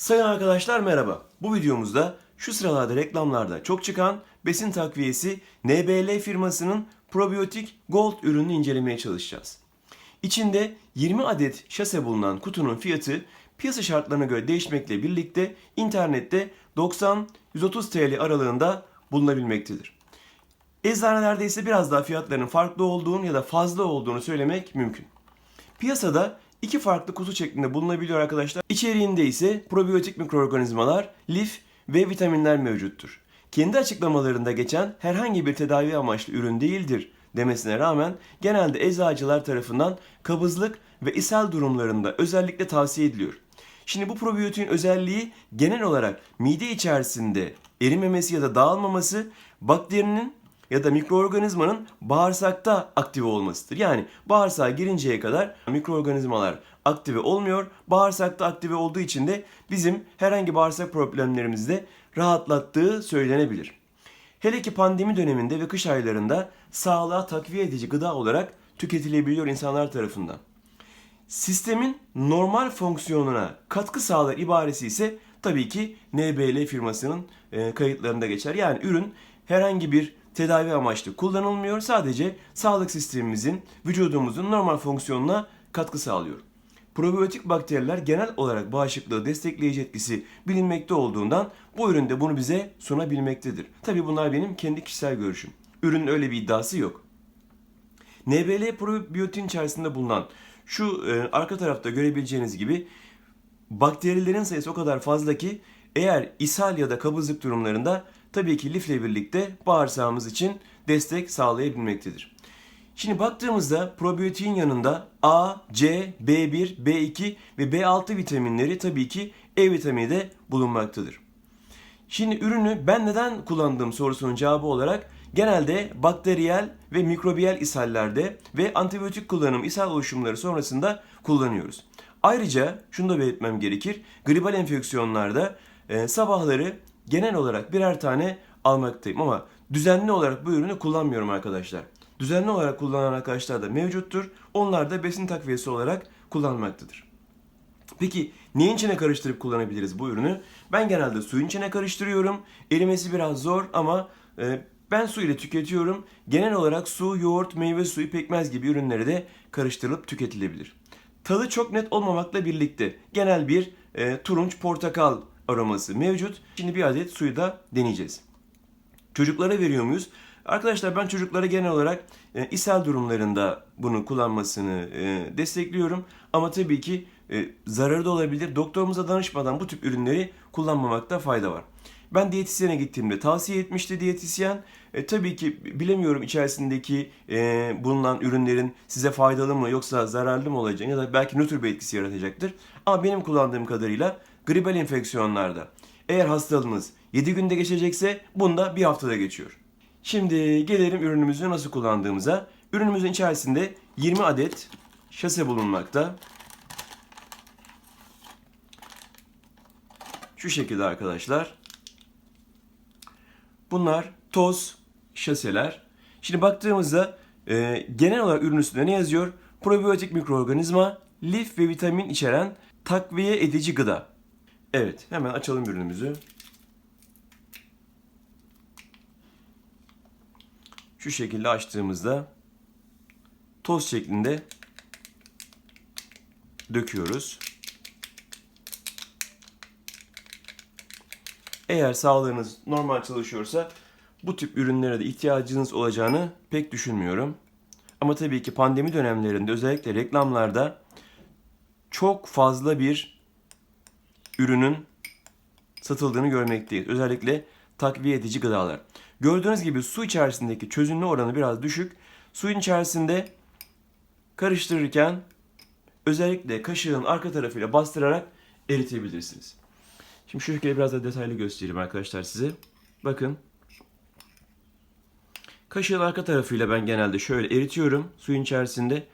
Sayın arkadaşlar merhaba. Bu videomuzda şu sıralarda reklamlarda çok çıkan besin takviyesi NBL firmasının probiyotik Gold ürününü incelemeye çalışacağız. İçinde 20 adet şase bulunan kutunun fiyatı piyasa şartlarına göre değişmekle birlikte internette 90-130 TL aralığında bulunabilmektedir. Eczanelerde ise biraz daha fiyatlarının farklı olduğunu ya da fazla olduğunu söylemek mümkün. Piyasada iki farklı kutu şeklinde bulunabiliyor arkadaşlar. İçeriğinde ise probiyotik mikroorganizmalar, lif ve vitaminler mevcuttur. Kendi açıklamalarında geçen herhangi bir tedavi amaçlı ürün değildir demesine rağmen genelde eczacılar tarafından kabızlık ve ishal durumlarında özellikle tavsiye ediliyor. Şimdi bu probiyotiğin özelliği genel olarak mide içerisinde erimemesi ya da dağılmaması, bakterinin ya da mikroorganizmanın bağırsakta aktive olmasıdır. Yani bağırsağa girinceye kadar mikroorganizmalar aktive olmuyor. Bağırsakta aktive olduğu için de bizim herhangi bağırsak problemlerimizde rahatlattığı söylenebilir. Hele ki pandemi döneminde ve kış aylarında sağlığa takviye edici gıda olarak tüketilebiliyor insanlar tarafından. Sistemin normal fonksiyonuna katkı sağlar ibaresi ise tabii ki NBL firmasının e, kayıtlarında geçer. Yani ürün herhangi bir tedavi amaçlı kullanılmıyor. Sadece sağlık sistemimizin, vücudumuzun normal fonksiyonuna katkı sağlıyor. Probiyotik bakteriler genel olarak bağışıklığı destekleyici etkisi bilinmekte olduğundan bu ürün de bunu bize sunabilmektedir. Tabii bunlar benim kendi kişisel görüşüm. Ürünün öyle bir iddiası yok. NBL probiyotin içerisinde bulunan şu e, arka tarafta görebileceğiniz gibi bakterilerin sayısı o kadar fazla ki eğer ishal ya da kabızlık durumlarında tabii ki lifle birlikte bağırsağımız için destek sağlayabilmektedir. Şimdi baktığımızda probiyotiğin yanında A, C, B1, B2 ve B6 vitaminleri tabii ki E vitamini de bulunmaktadır. Şimdi ürünü ben neden kullandığım sorusunun cevabı olarak genelde bakteriyel ve mikrobiyel ishallerde ve antibiyotik kullanım ishal oluşumları sonrasında kullanıyoruz. Ayrıca şunu da belirtmem gerekir. Gribal enfeksiyonlarda e, sabahları genel olarak birer tane almaktayım ama düzenli olarak bu ürünü kullanmıyorum arkadaşlar. Düzenli olarak kullanan arkadaşlar da mevcuttur. Onlar da besin takviyesi olarak kullanmaktadır. Peki neyin içine karıştırıp kullanabiliriz bu ürünü? Ben genelde suyun içine karıştırıyorum. Erimesi biraz zor ama e, ben su ile tüketiyorum. Genel olarak su, yoğurt, meyve suyu, pekmez gibi ürünleri de karıştırılıp tüketilebilir. Tadı çok net olmamakla birlikte genel bir e, turunç portakal aroması mevcut. Şimdi bir adet suyu da deneyeceğiz. Çocuklara veriyor muyuz? Arkadaşlar ben çocuklara genel olarak e, ishal durumlarında bunu kullanmasını e, destekliyorum. Ama tabii ki e, zararı da olabilir. Doktorumuza danışmadan bu tip ürünleri kullanmamakta fayda var. Ben diyetisyene gittiğimde tavsiye etmişti diyetisyen. E, tabii ki bilemiyorum içerisindeki e, bulunan ürünlerin size faydalı mı yoksa zararlı mı olacağını ya da belki nötr bir etkisi yaratacaktır. Ama benim kullandığım kadarıyla gribal enfeksiyonlarda eğer hastalığınız 7 günde geçecekse bunda bir haftada geçiyor. Şimdi gelelim ürünümüzü nasıl kullandığımıza. Ürünümüzün içerisinde 20 adet şase bulunmakta. Şu şekilde arkadaşlar. Bunlar toz şaseler. Şimdi baktığımızda e, genel olarak ürün üstünde ne yazıyor? Probiyotik mikroorganizma, lif ve vitamin içeren takviye edici gıda. Evet, hemen açalım ürünümüzü. Şu şekilde açtığımızda toz şeklinde döküyoruz. Eğer sağlığınız normal çalışıyorsa bu tip ürünlere de ihtiyacınız olacağını pek düşünmüyorum. Ama tabii ki pandemi dönemlerinde özellikle reklamlarda çok fazla bir ürünün satıldığını görmekteyiz. Özellikle takviye edici gıdalar. Gördüğünüz gibi su içerisindeki çözünme oranı biraz düşük. Suyun içerisinde karıştırırken özellikle kaşığın arka tarafıyla bastırarak eritebilirsiniz. Şimdi şu şekilde biraz da detaylı göstereyim arkadaşlar size. Bakın. Kaşığın arka tarafıyla ben genelde şöyle eritiyorum suyun içerisinde.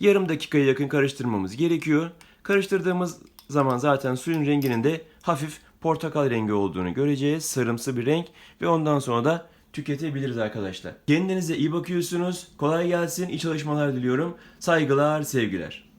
Yarım dakikaya yakın karıştırmamız gerekiyor. Karıştırdığımız zaman zaten suyun renginin de hafif portakal rengi olduğunu göreceğiz. Sarımsı bir renk ve ondan sonra da tüketebiliriz arkadaşlar. Kendinize iyi bakıyorsunuz. Kolay gelsin. İyi çalışmalar diliyorum. Saygılar, sevgiler.